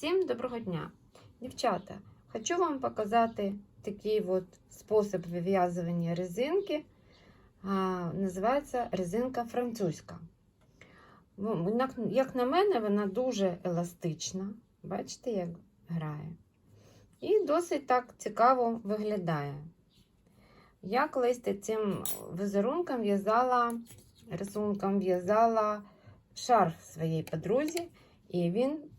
Всім доброго дня! Дівчата, хочу вам показати такий от спосіб вив'язування резинки. А, називається резинка французька. Ну, Як, на мене, вона дуже еластична. Бачите, як грає. І досить так цікаво виглядає. Я колись цим візерунком в'язала, рисунком в'язала шарф своїй подрузі, і він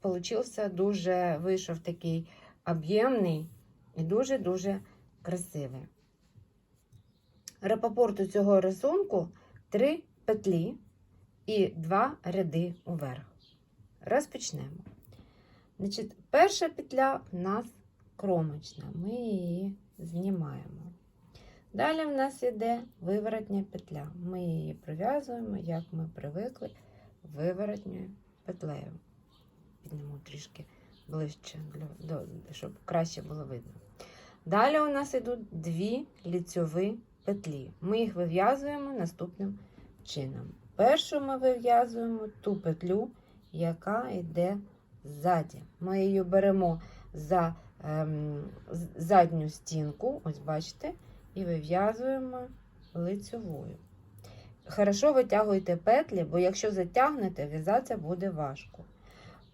получився дуже, вийшов такий об'ємний і дуже-дуже красивий. Рапопорту цього рисунку три петлі і два ряди уверх. Розпочнемо. Значить, перша петля в нас кромочна, ми її знімаємо. Далі в нас йде виворотня петля. Ми її пров'язуємо, як ми привикли, виворотньою петлею. Підніму трішки ближче, для, щоб краще було видно. Далі у нас йдуть дві ліцьові петлі. Ми їх вив'язуємо наступним чином. Першу ми вив'язуємо ту петлю, яка йде ззаді. Ми її беремо за ем, задню стінку, ось бачите, і вив'язуємо лицьовою. Хорошо витягуйте петлі, бо якщо затягнете, в'язатися буде важко.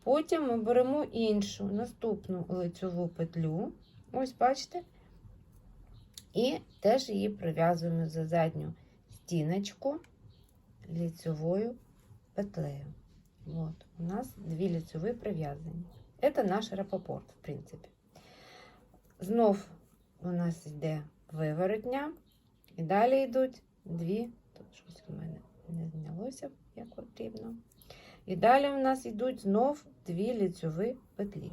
Потім ми беремо іншу наступну лицьову петлю, ось бачите, і теж її прив'язуємо за задню стіночку лицьовою петлею. От, у нас дві лицьові прив'язані. Це наш рапопорт, в принципі. Знов у нас йде виворотня, і далі йдуть дві, тут щось у мене не знялося, як потрібно. І далі у нас йдуть знов дві ліцьові петлі.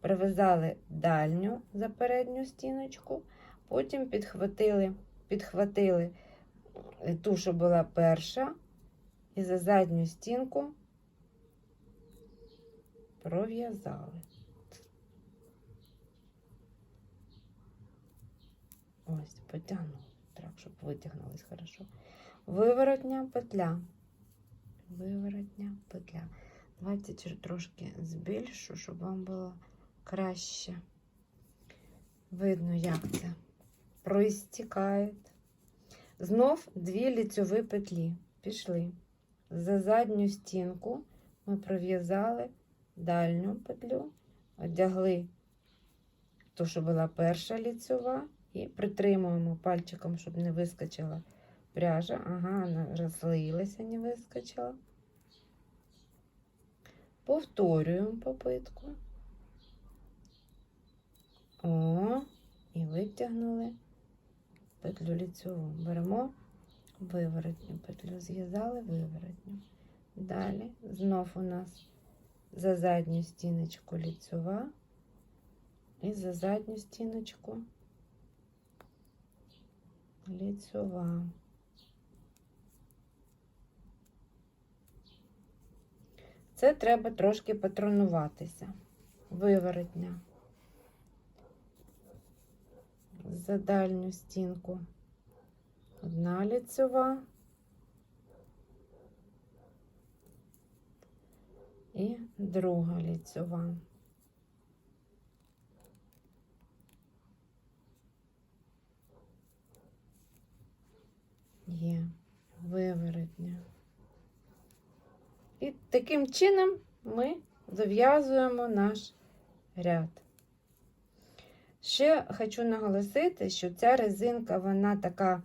Прив'язали дальню за передню стіночку, потім підхватили, підхватили ту, що була перша, і за задню стінку пров'язали. Ось, потягнули, так, щоб витягнулись хорошо. Виворотня петля. Виворотня петля. Давайте трошки збільшу, щоб вам було краще. Видно, як це проістікає. Знов дві ліцьові петлі. Пішли. За задню стінку ми пров'язали дальню петлю, одягли ту, що була перша ліцьова, і притримуємо пальчиком, щоб не вискочила пряжа. Ага, вона розлилася, не вискочила. Повторюємо попитку. О, і витягнули петлю ліцьову. Беремо виворотню петлю, зв'язали виворотню. Далі знов у нас за задню стіночку ліцьова і за задню стіночку ліцьова. Це треба трошки патронуватися. Виворотня. За дальню стінку. Одна ліцьова. І друга ліцьова. Є виворотня. Таким чином ми зав'язуємо наш ряд. Ще хочу наголосити, що ця резинка вона така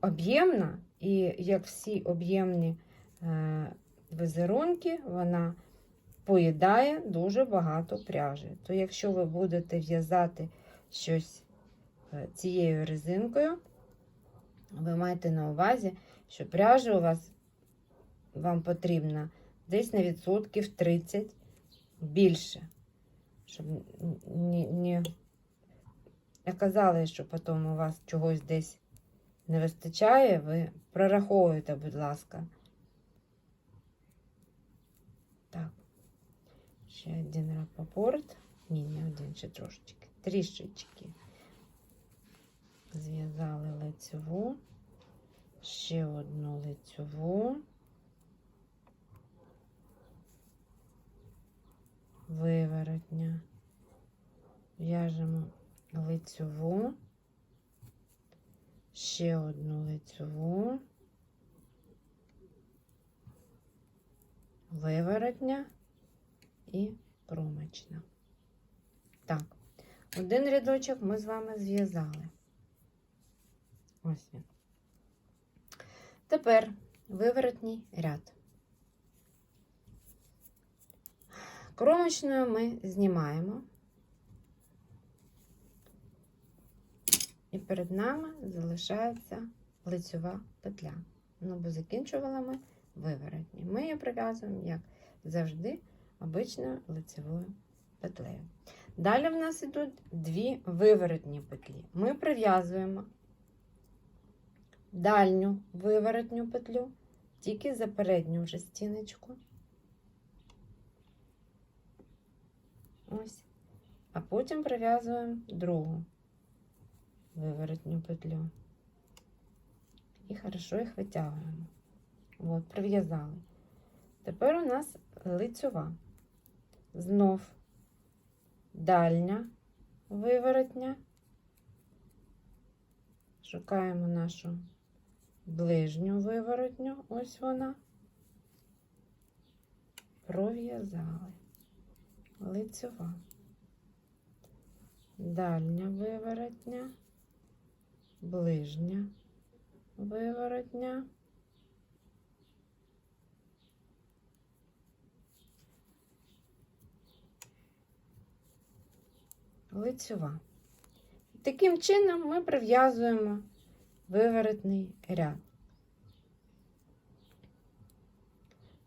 об'ємна, і як всі об'ємні е, візерунки, вона поїдає дуже багато пряжі. То якщо ви будете в'язати щось е, цією резинкою, ви маєте на увазі, що пряжа у вас вам потрібна десь на відсотків 30 більше. Щоб не, не казали, що потім у вас чогось десь не вистачає, ви прораховуєте, будь ласка. Так, ще один рапопорт. Ні, не один, ще трошечки. Трішечки. Зв'язали лицеву, ще одну лицеву. Виворотня. В'яжемо лицьову, ще одну лицьову, виворотня і кромочна. Так, один рядочок ми з вами зв'язали. Ось він. Тепер виворотній ряд. Кромочною ми знімаємо. І перед нами залишається лицьова петля. Ну, бо закінчували ми виворотні. Ми її прив'язуємо, як завжди, обичною лицевою петлею. Далі в нас йдуть дві виворотні петлі. Ми прив'язуємо дальню виворотню петлю тільки за передню вже стіночку. Ось. А потім прив'язуємо другу виворотню петлю. І хорошо їх витягуємо. От, прив'язали. Тепер у нас лицьова. Знов дальня виворотня. Шукаємо нашу ближню виворотню. Ось вона. Пров'язали. Лицьова. Дальня виворотня, ближня виворотня. Лицьова. Таким чином ми прив'язуємо виворотний ряд.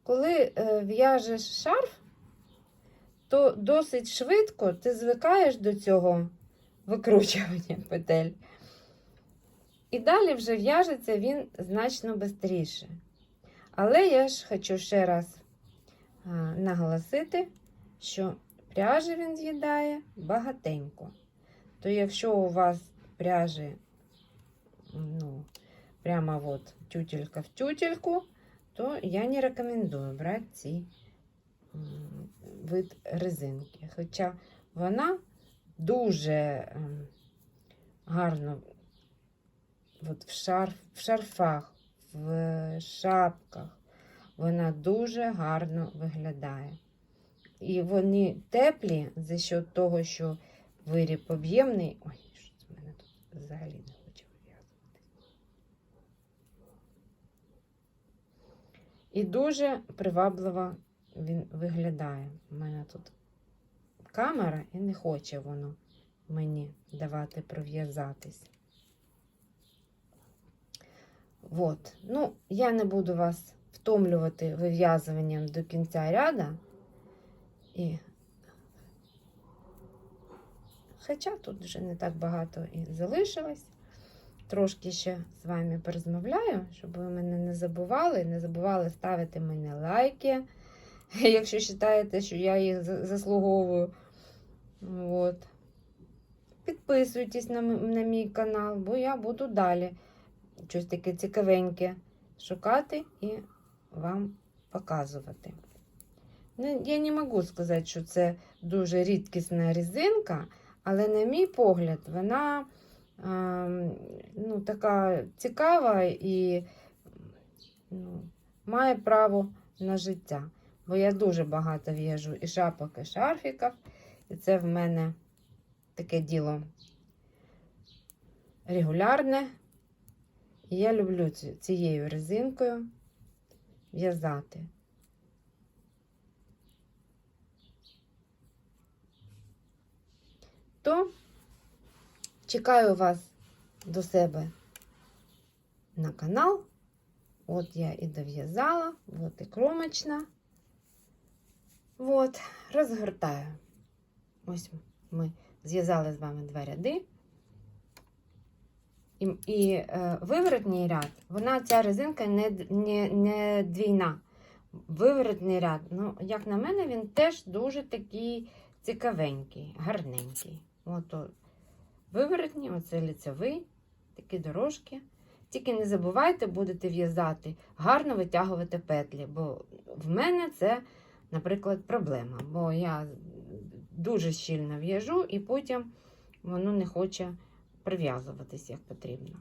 Коли е, в'яжеш шарф, то досить швидко ти звикаєш до цього викручування петель. І далі вже в'яжеться він значно швидше. Але я ж хочу ще раз наголосити, що пряжі він з'їдає багатенько. То якщо у вас пряжі, ну, прямо от тютелька в тютельку, то я не рекомендую брати ці вид резинки. Хоча вона дуже ем, гарно от в, шарф, в шарфах, в шапках, вона дуже гарно виглядає. І вони теплі за счет того, що виріб об'ємний. Ой, що це мене тут взагалі не хоче вив'язувати. І дуже привабливо він виглядає. У мене тут камера і не хоче воно мені давати пров'язатись. От. Ну, я не буду вас втомлювати вив'язуванням до кінця ряда. І... Хоча тут вже не так багато і залишилось. Трошки ще з вами порозмовляю, щоб ви мене не забували. Не забували ставити мені лайки, якщо вважаєте, що я їх заслуговую. От. Підписуйтесь на, на мій канал, бо я буду далі щось таке цікавеньке шукати і вам показувати. Ну, Я не можу сказати, що це дуже рідкісна резинка, але, на мій погляд, вона ну, така цікава і ну, має право на життя. Бо я дуже багато в'яжу і шапок, і шарфіків, і це в мене таке діло регулярне. І я люблю цією резинкою в'язати. То чекаю вас до себе на канал. От я і дов'язала, от і кромочна. От, розгортаю. Ось ми зв'язали з вами два ряди. І, і е, виворотній ряд, вона ця резинка не, не, не двійна. Виворотний ряд, ну, як на мене, він теж дуже такий цікавенький, гарненький. От, виворотній, оце ліцевий, такі дорожки. Тільки не забувайте, будете в'язати, гарно витягувати петлі, бо в мене це, наприклад, проблема. Бо я дуже щільно в'яжу, і потім воно не хоче прив'язуватись як потрібно.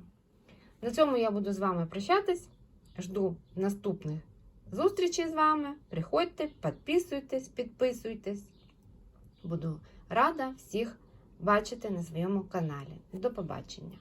На цьому я буду з вами прощатись. Жду наступних зустрічей з вами. Приходьте, підписуйтесь, підписуйтесь. Буду рада всіх бачити на своєму каналі. До побачення!